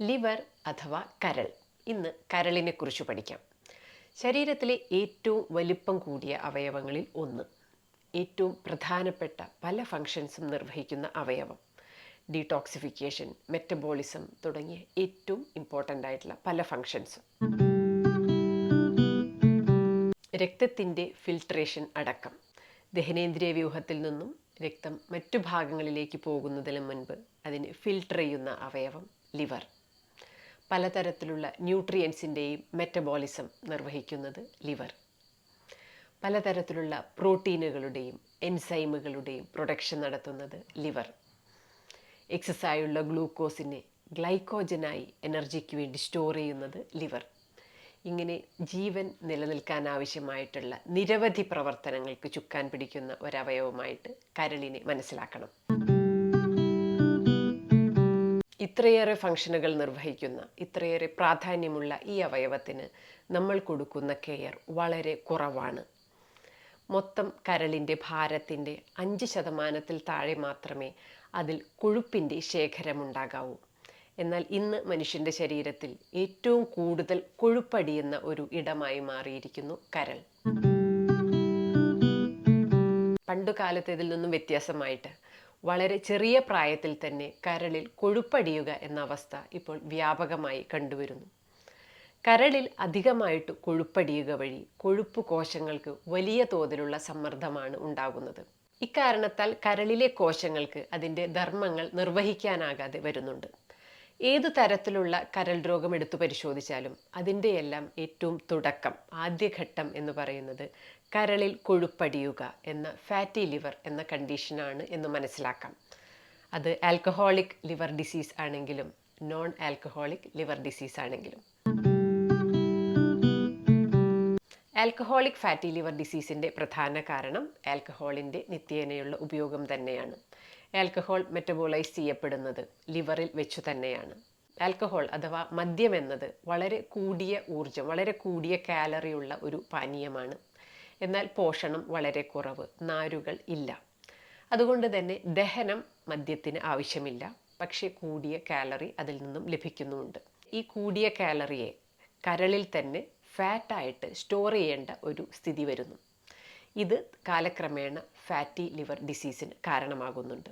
Liver അഥവാ കരൾ. ഇന്ന് കരളിനെ കുറിച്ച് പഠിക്കാം. ശരീരത്തിലെ ഏറ്റവും വലിപ്പം കൂടിയ അവയവങ്ങളിൽ ഒന്ന്. ഏറ്റവും പ്രധാനപ്പെട്ട പല ഫങ്ഷൻസും നിർവഹിക്കുന്ന അവയവം. ഡീടോക്സിഫിക്കേഷൻ മെറ്റബോളിസം തുടങ്ങിയ ഏറ്റവും ഇമ്പോർട്ടന്റ് ആയിട്ടുള്ള പല ഫങ്ഷൻസും രക്തത്തിന്റെ ഫിൽട്രേഷൻ അടക്കം. ദഹനേന്ദ്രിയ വ്യൂഹത്തിൽ നിന്നും രക്തം മറ്റു ഭാഗങ്ങളിലേക്ക് പോകുന്നതിന് മുൻപ് അതിന് ഫിൽട്ടർ ചെയ്യുന്ന അവയവം ലിവർ. പലതരത്തിലുള്ള ന്യൂട്രിയൻസിന്റെയും മെറ്റബോളിസം നിർവഹിക്കുന്നത് ലിവർ. പലതരത്തിലുള്ള പ്രോട്ടീനുകളുടെയും എൻസൈമുകളുടെയും പ്രൊഡക്ഷൻ നടത്തുന്നത് ലിവർ. എക്സസായുള്ള ഗ്ലൂക്കോസിനെ ഗ്ലൈക്കോജനായി എനർജിക്ക് വേണ്ടി സ്റ്റോർ ചെയ്യുന്നത് ലിവർ. ഇങ്ങനെ ജീവൻ നിലനിൽക്കാൻ ആവശ്യമായിട്ടുള്ള നിരവധി പ്രവർത്തനങ്ങൾക്ക് ചുക്കാൻ പിടിക്കുന്ന ഒരവയവമായിട്ട് കരളിനെ മനസ്സിലാക്കണം. ഇത്രയേറെ ഫംഗ്ഷനുകൾ നിർവഹിക്കുന്ന ഇത്രയേറെ പ്രാധാന്യമുള്ള ഈ അവയവത്തിന് നമ്മൾ കൊടുക്കുന്ന കെയർ വളരെ കുറവാണ്. മൊത്തം കരളിന്റെ ഭാരത്തിന്റെ അഞ്ച് ശതമാനത്തിൽ താഴെ മാത്രമേ അതിൽ കൊഴുപ്പിന്റെ ശേഖരമുണ്ടാകാവൂ. എന്നാൽ ഇന്ന് മനുഷ്യന്റെ ശരീരത്തിൽ ഏറ്റവും കൂടുതൽ കൊഴുപ്പടിയുന്ന ഒരു ഇടമായി മാറിയിരിക്കുന്നു കരൾ. പണ്ടുകാലത്ത് ഇതിൽ നിന്നും വ്യത്യാസമായിട്ട് വളരെ ചെറിയ പ്രായത്തിൽ തന്നെ കരളിൽ കൊഴുപ്പടിയുക എന്ന അവസ്ഥ ഇപ്പോൾ വ്യാപകമായി കണ്ടുവരുന്നു. കരളിൽ അധികമായിട്ട് കൊഴുപ്പടിയുക വഴി കൊഴുപ്പ് കോശങ്ങൾക്ക് വലിയ തോതിലുള്ള സമ്മർദ്ദമാണ് ഉണ്ടാകുന്നത്. ഇക്കാരണത്താൽ കരളിലെ കോശങ്ങൾക്ക് അതിന്റെ ധർമ്മങ്ങൾ നിർവഹിക്കാനാകാതെ വരുന്നുണ്ട്. ഏതു തരത്തിലുള്ള കരൾ രോഗം എടുത്തു പരിശോധിച്ചാലും അതിന്റെ എല്ലാം ഏറ്റവും തുടക്കം ആദ്യഘട്ടം എന്ന് പറയുന്നത് കരളിൽ കൊഴുപ്പടിയുക എന്ന ഫാറ്റി ലിവർ എന്ന കണ്ടീഷനാണ് എന്ന് മനസ്സിലാക്കാം. അത് ആൽക്കഹോളിക് ലിവർ ഡിസീസ് ആണെങ്കിലും നോൺ ആൽക്കഹോളിക് ലിവർ ഡിസീസ് ആണെങ്കിലും ആൽക്കഹോളിക് ഫാറ്റി ലിവർ ഡിസീസിന്റെ പ്രധാന കാരണം ആൽക്കഹോളിന്റെ നിത്യേനയുള്ള ഉപയോഗം തന്നെയാണ്. ആൽക്കഹോൾ മെറ്റബോളൈസ് ചെയ്യപ്പെടുന്നത് ലിവറിൽ വെച്ചു തന്നെയാണ്. ആൽക്കഹോൾ അഥവാ മദ്യം എന്നത് വളരെ കൂടിയ ഊർജം വളരെ കൂടിയ കാലറിയുള്ള ഒരു പാനീയമാണ്. എന്നാൽ പോഷണം വളരെ കുറവ് നാരുകൾ ഇല്ല. അതുകൊണ്ട് തന്നെ ദഹനം മദ്യത്തിന് ആവശ്യമില്ല. പക്ഷേ കൂടിയ കാലറി അതിൽ നിന്നും ലഭിക്കുന്നുമുണ്ട് ഈ കൂടിയ കാലറിയെ കരളിൽ തന്നെ ഫാറ്റായിട്ട് സ്റ്റോർ ചെയ്യേണ്ട ഒരു സ്ഥിതി വരുന്നു. ഇത് കാലക്രമേണ ഫാറ്റി ലിവർ ഡിസീസിന് കാരണമാകുന്നുണ്ട്.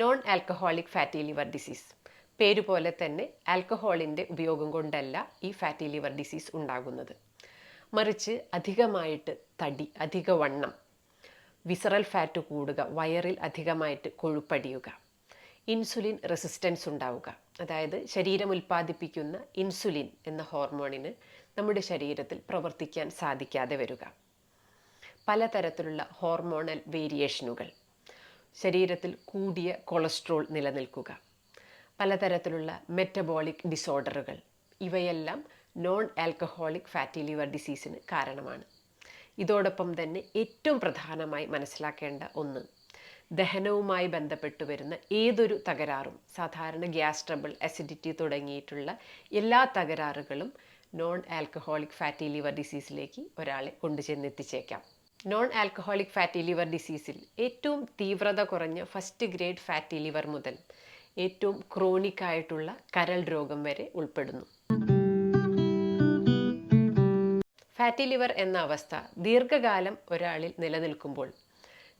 Non alcoholic fatty liver disease. പേരുപോലെ തന്നെ ആൽക്കഹോളിന്റെ ഉപയോഗം കൊണ്ടല്ല ഈ ഫാറ്റി ലിവർ ഡിസീസ് ഉണ്ടാകുന്നത്. മറിച്ച് അധികമായിട്ട് തടി അധിക വണ്ണം വിസറൽ ഫാറ്റ് കൂടുക വയറിൽ അധികമായിട്ട് കൊഴുപ്പടിയുക ഇൻസുലിൻ റെസിസ്റ്റൻസ് ഉണ്ടാവുക. അതായത് ശരീരം ഉൽപ്പാദിപ്പിക്കുന്ന ഇൻസുലിൻ എന്ന ഹോർമോണിന് നമ്മുടെ ശരീരത്തിൽ പ്രവർത്തിക്കാൻ സാധിക്കാതെ വരിക. പലതരത്തിലുള്ള ഹോർമോണൽ വേരിയേഷനുകൾ. ശരീരത്തിൽ കൂടിയ കൊളസ്ട്രോൾ നിലനിൽക്കുക. പലതരത്തിലുള്ള മെറ്റബോളിക് ഡിസോർഡറുകൾ ഇവയെല്ലാം നോൺ ആൽക്കഹോളിക് ഫാറ്റി ലിവർ ഡിസീസിന് കാരണമാണ്. ഇതോടൊപ്പം തന്നെ ഏറ്റവും പ്രധാനമായി മനസ്സിലാക്കേണ്ട ഒന്ന് ദഹനവുമായി ബന്ധപ്പെട്ട് വരുന്ന ഏതൊരു തകരാറും സാധാരണ ഗ്യാസ് ട്രബിൾ അസിഡിറ്റി തുടങ്ങിയിട്ടുള്ള എല്ലാ തകരാറുകളും നോൺ ആൽക്കഹോളിക് ഫാറ്റി ലിവർ ഡിസീസിലേക്ക് ഒരാളെ കൊണ്ടുചെന്നെത്തിച്ചേക്കാം. നോൺ ആൽക്കഹോളിക് ഫാറ്റി ലിവർ ഡിസീസിൽ ഏറ്റവും തീവ്രത കുറഞ്ഞ ഫസ്റ്റ് ഗ്രേഡ് ഫാറ്റി ലിവർ മുതൽ ഏറ്റവും ക്രോണിക് ആയിട്ടുള്ള കരൾ രോഗം വരെ ഉൾപ്പെടുന്നു. ഫാറ്റി ലിവർ എന്ന അവസ്ഥ ദീർഘകാലം ഒരാളിൽ നിലനിൽക്കുമ്പോൾ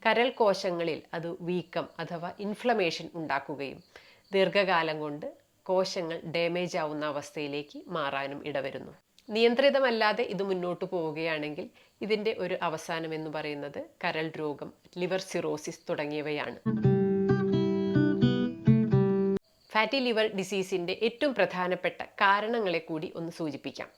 കരൾ കോശങ്ങളിൽ അത് വീക്കം അഥവാ ഇൻഫ്ലമേഷൻ ഉണ്ടാക്കുകയും ദീർഘകാലം കൊണ്ട് കോശങ്ങൾ ഡാമേജ് ആവുന്ന അവസ്ഥയിലേക്ക് മാറാനും ഇടവരുന്നു. നിയന്ത്രിതമല്ലാതെ ഇത് മുന്നോട്ട് പോവുകയാണെങ്കിൽ ഇതിന്റെ ഒരു അവസാനം എന്ന് പറയുന്നത് കരൾ രോഗം ലിവർ സിറോസിസ് തുടങ്ങിയവയാണ്. ഫാറ്റി ലിവർ ഡിസീസിന്റെ ഏറ്റവും പ്രധാനപ്പെട്ട കാരണങ്ങളെ കൂടി ഒന്ന് സൂചിപ്പിക്കാം.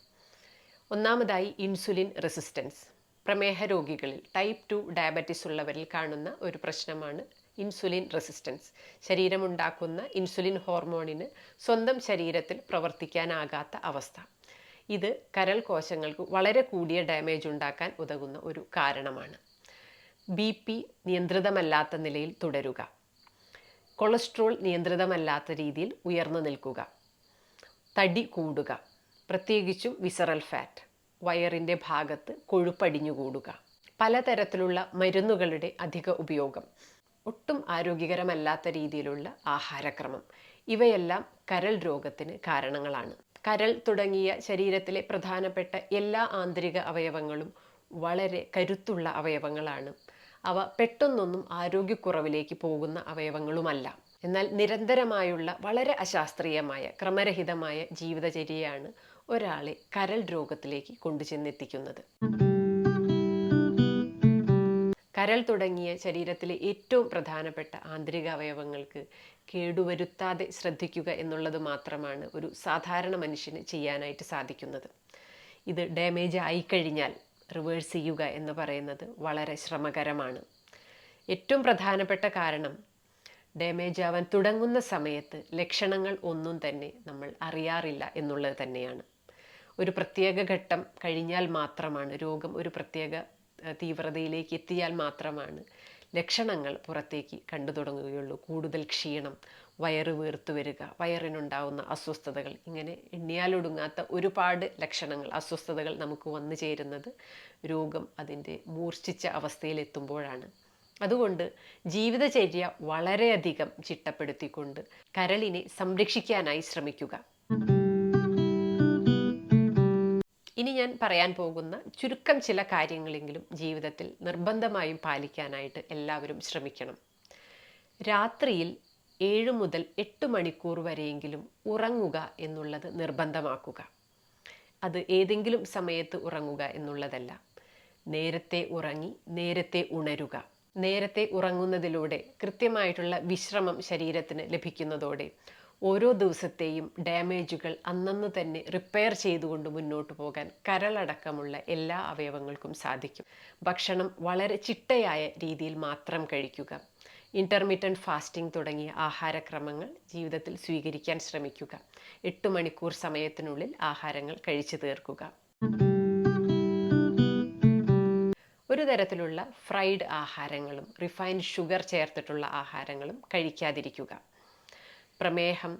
ഒന്നാമതായി ഇൻസുലിൻ റെസിസ്റ്റൻസ് പ്രമേഹ രോഗികളിൽ ടൈപ്പ് ടു ഡയബറ്റിസ് ഉള്ളവരിൽ കാണുന്ന ഒരു പ്രശ്നമാണ് ഇൻസുലിൻ റെസിസ്റ്റൻസ്. ശരീരമുണ്ടാക്കുന്ന ഇൻസുലിൻ ഹോർമോണിന് സ്വന്തം ശരീരത്തിൽ പ്രവർത്തിക്കാനാകാത്ത അവസ്ഥ. ഇത് കരൾ കോശങ്ങൾക്ക് വളരെ കൂടിയ ഡാമേജ് ഉണ്ടാക്കാൻ ഉതകുന്ന ഒരു കാരണമാണ്. ബി പി നിയന്ത്രിതമല്ലാത്ത നിലയിൽ തുടരുക. കൊളസ്ട്രോൾ നിയന്ത്രിതമല്ലാത്ത രീതിയിൽ ഉയർന്നു നിൽക്കുക. തടി കൂടുക. പ്രത്യേകിച്ചും വിസറൽ ഫാറ്റ് വയറിന്റെ ഭാഗത്ത് കൊഴുപ്പടിഞ്ഞുകൂടുക പലതരത്തിലുള്ള മരുന്നുകളുടെ അധിക ഉപയോഗം. ഒട്ടും ആരോഗ്യകരമല്ലാത്ത രീതിയിലുള്ള ആഹാരക്രമം. ഇവയെല്ലാം കരൾ രോഗത്തിന് കാരണങ്ങളാണ്. കരൾ തുടങ്ങിയ ശരീരത്തിലെ പ്രധാനപ്പെട്ട എല്ലാ ആന്തരിക അവയവങ്ങളും വളരെ കരുത്തുള്ള അവയവങ്ങളാണ്. അവ പെട്ടെന്നൊന്നും ആരോഗ്യക്കുറവിലേക്ക് പോകുന്ന അവയവങ്ങളുമല്ല. എന്നാൽ നിരന്തരമായുള്ള വളരെ അശാസ്ത്രീയമായ ക്രമരഹിതമായ ജീവിതചര്യയാണ് ഒരാളെ കരൾ രോഗത്തിലേക്ക് കൊണ്ടുചെന്നെത്തിക്കുന്നത്. കരൾ തുടങ്ങിയ ശരീരത്തിലെ ഏറ്റവും പ്രധാനപ്പെട്ട ആന്തരിക അവയവങ്ങൾക്ക് കേടുവരുത്താതെ ശ്രദ്ധിക്കുക എന്നുള്ളത് മാത്രമാണ് ഒരു സാധാരണ മനുഷ്യന് ചെയ്യാനായിട്ട് സാധിക്കുന്നത്. ഇത് ഡാമേജ് ആയിക്കഴിഞ്ഞാൽ റിവേഴ്സ് ചെയ്യുക എന്ന് പറയുന്നത് വളരെ ശ്രമകരമാണ്. ഏറ്റവും പ്രധാനപ്പെട്ട കാരണം ഡാമേജ് ആവാൻ തുടങ്ങുന്ന സമയത്ത് ലക്ഷണങ്ങൾ ഒന്നും തന്നെ നമ്മൾ അറിയാറില്ല എന്നുള്ളത് തന്നെയാണ്. ഒരു പ്രത്യേക ഘട്ടം കഴിഞ്ഞാൽ മാത്രമാണ് രോഗം ഒരു പ്രത്യേക തീവ്രതയിലേക്ക് എത്തിയാൽ മാത്രമാണ് ലക്ഷണങ്ങൾ പുറത്തേക്ക് കണ്ടു തുടങ്ങുകയുള്ളൂ. കൂടുതൽ ക്ഷീണം വയറ് വീർത്തു വരിക വയറിനുണ്ടാവുന്ന അസ്വസ്ഥതകൾ ഇങ്ങനെ എണ്ണിയാലൊടുങ്ങാത്ത ഒരുപാട് ലക്ഷണങ്ങൾ അസ്വസ്ഥതകൾ നമുക്ക് വന്നു ചേരുന്നത് രോഗം അതിന്റെ മൂർച്ഛിച്ച അവസ്ഥയിലെത്തുമ്പോഴാണ്. അതുകൊണ്ട് ജീവിതചര്യ വളരെയധികം ചിട്ടപ്പെടുത്തിക്കൊണ്ട് കരളിനെ സംരക്ഷിക്കാനായി ശ്രമിക്കുക. ഇനി ഞാൻ പറയാൻ പോകുന്ന ചുരുക്കം ചില കാര്യങ്ങളെങ്കിലും ജീവിതത്തിൽ നിർബന്ധമായും പാലിക്കാനായിട്ട് എല്ലാവരും ശ്രമിക്കണം. രാത്രിയിൽ ഏഴ് മുതൽ എട്ട് മണിക്കൂർ വരെയെങ്കിലും ഉറങ്ങുക എന്നുള്ളത് നിർബന്ധമാക്കുക. അത് ഏതെങ്കിലും സമയത്ത് ഉറങ്ങുക എന്നുള്ളതല്ല. നേരത്തെ ഉറങ്ങി നേരത്തെ ഉണരുക. നേരത്തെ ഉറങ്ങുന്നതിലൂടെ കൃത്യമായിട്ടുള്ള വിശ്രമം ശരീരത്തിന് ലഭിക്കുന്നതോടെ ഓരോ ദിവസത്തെയും ഡാമേജുകൾ അന്നന്ന് തന്നെ റിപ്പയർ ചെയ്തുകൊണ്ട് മുന്നോട്ട് പോകാൻ കരളടക്കമുള്ള എല്ലാ അവയവങ്ങൾക്കും സാധിക്കും. ഭക്ഷണം വളരെ ചിട്ടയായ രീതിയിൽ മാത്രം കഴിക്കുക. ഇന്റർമീഡിയന്റ് ഫാസ്റ്റിംഗ് തുടങ്ങിയ ആഹാരക്രമങ്ങൾ ജീവിതത്തിൽ സ്വീകരിക്കാൻ ശ്രമിക്കുക. എട്ട് മണിക്കൂർ സമയത്തിനുള്ളിൽ ആഹാരങ്ങൾ കഴിച്ചു തീർക്കുക. ഒരു തരത്തിലുള്ള ഫ്രൈഡ് ആഹാരങ്ങളും റിഫൈൻഡ് ഷുഗർ ചേർത്തിട്ടുള്ള ആഹാരങ്ങളും കഴിക്കാതിരിക്കുക. പ്രമേഹം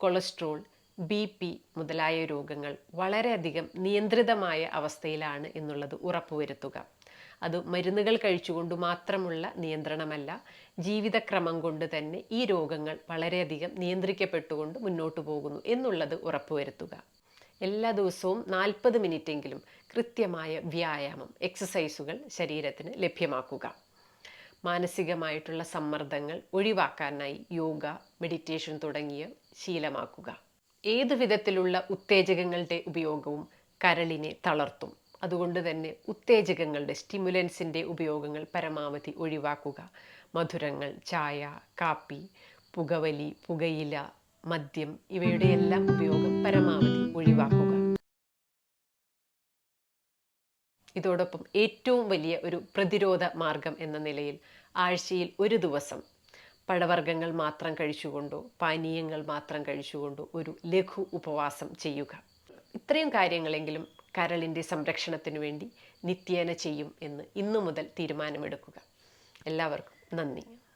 കൊളസ്ട്രോൾ ബി പി മുതലായ രോഗങ്ങൾ വളരെയധികം നിയന്ത്രിതമായ അവസ്ഥയിലാണ് എന്നുള്ളത് ഉറപ്പുവരുത്തുക. അത് മരുന്നുകൾ കഴിച്ചുകൊണ്ട് മാത്രമുള്ള നിയന്ത്രണമല്ല ജീവിതക്രമം കൊണ്ട് തന്നെ ഈ രോഗങ്ങൾ വളരെയധികം നിയന്ത്രിക്കപ്പെട്ടുകൊണ്ട് മുന്നോട്ട് പോകുന്നു എന്നുള്ളത് ഉറപ്പുവരുത്തുക. എല്ലാ ദിവസവും നാൽപ്പത് മിനിറ്റെങ്കിലും കൃത്യമായ വ്യായാമം എക്സസൈസുകൾ ശരീരത്തിന് ലഭ്യമാക്കുക. മാനസികമായിട്ടുള്ള സമ്മർദ്ദങ്ങൾ ഒഴിവാക്കാനായി യോഗ മെഡിറ്റേഷൻ തുടങ്ങിയ ശീലമാക്കുക. ഏത് വിധത്തിലുള്ള ഉത്തേജകങ്ങളുടെ ഉപയോഗവും കരളിനെ തളർത്തും. അതുകൊണ്ട് തന്നെ ഉത്തേജകങ്ങളുടെ സ്റ്റിമുലൻസിന്റെ ഉപയോഗങ്ങൾ പരമാവധി ഒഴിവാക്കുക. മധുരങ്ങൾ ചായ കാപ്പി പുകവലി പുകയില മദ്യം ഇവയുടെ എല്ലാം ഉപയോഗം പരമാവധി ഒഴിവാക്കുക. ഇതോടൊപ്പം ഏറ്റവും വലിയ ഒരു പ്രതിരോധ മാർഗം എന്ന നിലയിൽ ആഴ്ചയിൽ ഒരു ദിവസം പഴവർഗങ്ങൾ മാത്രം കഴിച്ചുകൊണ്ടോ പാനീയങ്ങൾ മാത്രം കഴിച്ചുകൊണ്ടോ ഒരു ലഘു ഉപവാസം ചെയ്യുക. ഇത്രയും കാര്യങ്ങളെങ്കിലും കരളിന്റെ സംരക്ഷണത്തിനു വേണ്ടി നിത്യേന ചെയ്യും എന്ന് ഇന്നു മുതൽ തീരുമാനമെടുക്കുക. എല്ലാവർക്കും നന്ദി.